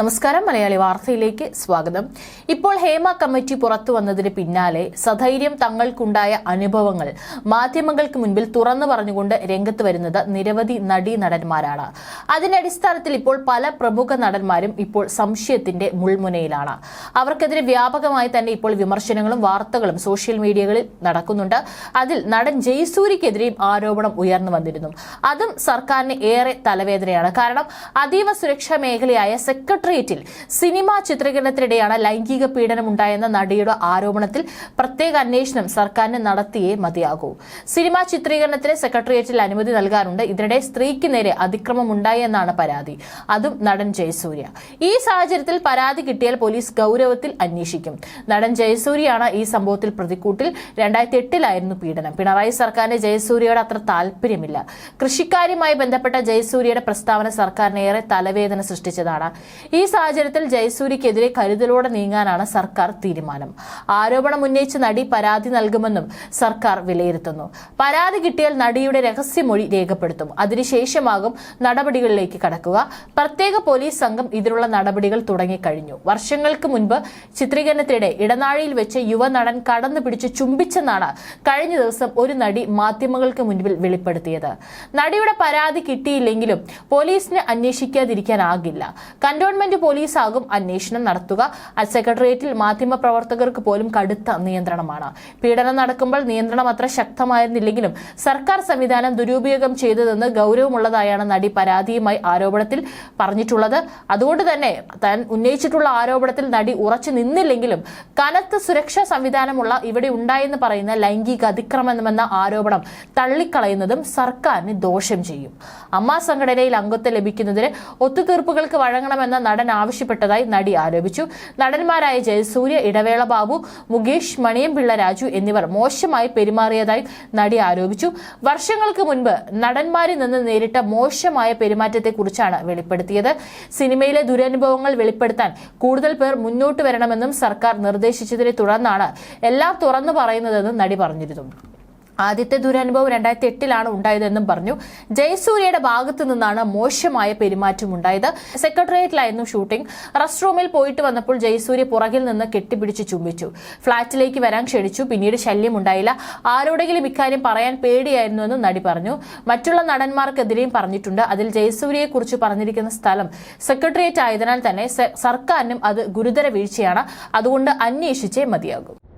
നമസ്കാരം മലയാളി വാർത്തയിലേക്ക് സ്വാഗതം. ഇപ്പോൾ ഹേമ കമ്മിറ്റി പുറത്തു വന്നതിന് പിന്നാലെ സധൈര്യം തങ്ങൾക്കുണ്ടായ അനുഭവങ്ങൾ മാധ്യമങ്ങൾക്ക് മുൻപിൽ തുറന്നു പറഞ്ഞുകൊണ്ട് രംഗത്ത് വരുന്നത് നിരവധി നടീ നടന്മാരാണ്. അതിന്റെ അടിസ്ഥാനത്തിൽ ഇപ്പോൾ പല പ്രമുഖ നടന്മാരും ഇപ്പോൾ സംശയത്തിന്റെ മുൾമുനയിലാണ്. അവർക്കെതിരെ വ്യാപകമായി തന്നെ ഇപ്പോൾ വിമർശനങ്ങളും വാർത്തകളും സോഷ്യൽ മീഡിയകളിൽ നടക്കുന്നുണ്ട്. അതിൽ നടൻ ജയ്സൂരിക്കെതിരെയും ആരോപണം ഉയർന്നു വന്നിരുന്നു. അതും സർക്കാരിന് ഏറെ തലവേദനയാണ്. കാരണം അതീവ സുരക്ഷാ മേഖലയായ സെക്രട്ടേറിയറ്റിൽ സിനിമാ ചിത്രീകരണത്തിനിടെയാണ് ലൈംഗിക പീഡനം ഉണ്ടായെന്ന നടിയുടെ ആരോപണത്തിൽ പ്രത്യേക അന്വേഷണം സർക്കാരിന് നടത്തിയേ മതിയാകൂ. സിനിമാ ചിത്രീകരണത്തിന് സെക്രട്ടേറിയറ്റിൽ അനുമതി നൽകാറുണ്ട്. ഇതിനിടെ സ്ത്രീക്ക് നേരെ അതിക്രമം ഉണ്ടായി എന്നാണ് പരാതി. അതും നടൻ ജയസൂര്യ. ഈ സാഹചര്യത്തിൽ പരാതി കിട്ടിയാൽ പോലീസ് ഗൗരവത്തിൽ അന്വേഷിക്കും. നടൻ ജയസൂര്യയാണ് ഈ സംഭവത്തിൽ പ്രതിക്കൂട്ടിൽ രണ്ടായിരത്തി എട്ടിലായിരുന്നു പീഡനം. പിണറായി സർക്കാരിന് ജയസൂര്യയോട് അത്ര താല്പര്യമില്ല കൃഷിക്കാരുമായി ബന്ധപ്പെട്ട ജയസൂര്യയുടെ പ്രസ്താവന സർക്കാരിന് ഏറെ തലവേദന സൃഷ്ടിച്ചതാണ്. ഈ സാഹചര്യത്തിൽ ജയസൂര്യക്കെതിരെ കരുതലോടെ നീങ്ങാനാണ് സർക്കാർ തീരുമാനം. ആരോപണം ഉന്നയിച്ച് നടി പരാതി നൽകുമെന്നും സർക്കാർ വിലയിരുത്തുന്നു. പരാതി കിട്ടിയാൽ നടിയുടെ രഹസ്യമൊഴി രേഖപ്പെടുത്തും. അതിനുശേഷമാകും നടപടികളിലേക്ക് കടക്കുക. പ്രത്യേക പോലീസ് സംഘം ഇതിനുള്ള നടപടികൾ തുടങ്ങിക്കഴിഞ്ഞു. വർഷങ്ങൾക്ക് മുൻപ് ചിത്രീകരണത്തിനിടെ ഇടനാഴിയിൽ വെച്ച് യുവനടൻ കടന്നു പിടിച്ച് ചുംബിച്ചെന്നാണ് കഴിഞ്ഞ ദിവസം ഒരു നടി മാധ്യമങ്ങൾക്ക് മുൻപിൽ വെളിപ്പെടുത്തിയത്. നടിയുടെ പരാതി കിട്ടിയില്ലെങ്കിലും പോലീസിന് അന്വേഷിക്കാതിരിക്കാനാകില്ല. കന്റോൺമെന്റ് പോലീസാകും അന്വേഷണം നടത്തുക. സെക്രട്ടേറിയറ്റിൽ മാധ്യമ പ്രവർത്തകർക്ക് പോലും കടുത്ത നിയന്ത്രണമാണ്. പീഡനം നടക്കുമ്പോൾ നിയന്ത്രണം അത്ര ശക്തമായിരുന്നില്ലെങ്കിലും സർക്കാർ സംവിധാനം ദുരുപയോഗം ചെയ്തതെന്ന് ഗൗരവമുള്ളതായാണ് നടി പരാതിയുമായി ആരോപണത്തിൽ പറഞ്ഞിട്ടുള്ളത്. അതുകൊണ്ട് തന്നെ താൻ ഉന്നയിച്ചിട്ടുള്ള ആരോപണത്തിൽ നടി ഉറച്ചു നിന്നില്ലെങ്കിലും കനത്ത സുരക്ഷാ സംവിധാനമുള്ള ഇവിടെ ഉണ്ടായെന്ന് പറയുന്ന ലൈംഗിക അതിക്രമമെന്ന ആരോപണം തള്ളിക്കളയുന്നതും സർക്കാരിന് ദോഷം ചെയ്യും. അമ്മ സംഘടനയിൽ അംഗത്വം ലഭിക്കുന്നതിന് ഒത്തുതീർപ്പുകൾക്ക് വഴങ്ങണമെന്ന നടൻ ആവശ്യപ്പെട്ടതായി നടി ആരോപിച്ചു. നടന്മാരായ ജയസൂര്യ ഇടവേള ബാബു മുകേഷ് മണിയംപിള്ള രാജു എന്നിവർ മോശമായി പെരുമാറിയതായി നടി ആരോപിച്ചു. വർഷങ്ങൾക്ക് മുൻപ് നടന്മാരിൽ നിന്ന് നേരിട്ട മോശമായ പെരുമാറ്റത്തെക്കുറിച്ചാണ് വെളിപ്പെടുത്തിയത്. സിനിമയിലെ ദുരനുഭവങ്ങൾ വെളിപ്പെടുത്താൻ കൂടുതൽ പേർ മുന്നോട്ട് വരണമെന്നും സർക്കാർ നിർദ്ദേശിച്ചതിനെ തുടർന്നാണ് എല്ലാം തുറന്നു പറയുന്നതെന്നും നടി പറഞ്ഞിരുന്നു. ആദ്യത്തെ ദുരനുഭവം രണ്ടായിരത്തി എട്ടിലാണ് ഉണ്ടായതെന്നും പറഞ്ഞു. ജയസൂര്യയുടെ ഭാഗത്തു നിന്നാണ് മോശമായ പെരുമാറ്റം ഉണ്ടായത്. സെക്രട്ടേറിയറ്റിലായിരുന്നു ഷൂട്ടിംഗ്. റെസ്റ്റ് റൂമിൽ പോയിട്ട് വന്നപ്പോൾ ജയസൂര്യ പുറകിൽ നിന്ന് കെട്ടിപ്പിടിച്ച് ചുംബിച്ചു. ഫ്ളാറ്റിലേക്ക് വരാൻ ക്ഷണിച്ചു. പിന്നീട് ശല്യം ഉണ്ടായില്ല. ആരോടെങ്കിലും ഇക്കാര്യം പറയാൻ പേടിയായിരുന്നുവെന്നും നടി പറഞ്ഞു. മറ്റുള്ള നടന്മാർക്കെതിരെയും പറഞ്ഞിട്ടുണ്ട്. അതിൽ ജയസൂര്യയെക്കുറിച്ച് പറഞ്ഞിരിക്കുന്ന സ്ഥലം സെക്രട്ടേറിയറ്റ് ആയതിനാൽ തന്നെ സർക്കാരിനും അത് ഗുരുതര വീഴ്ചയാണ്. അതുകൊണ്ട് അന്വേഷിച്ചേ മതിയാകും.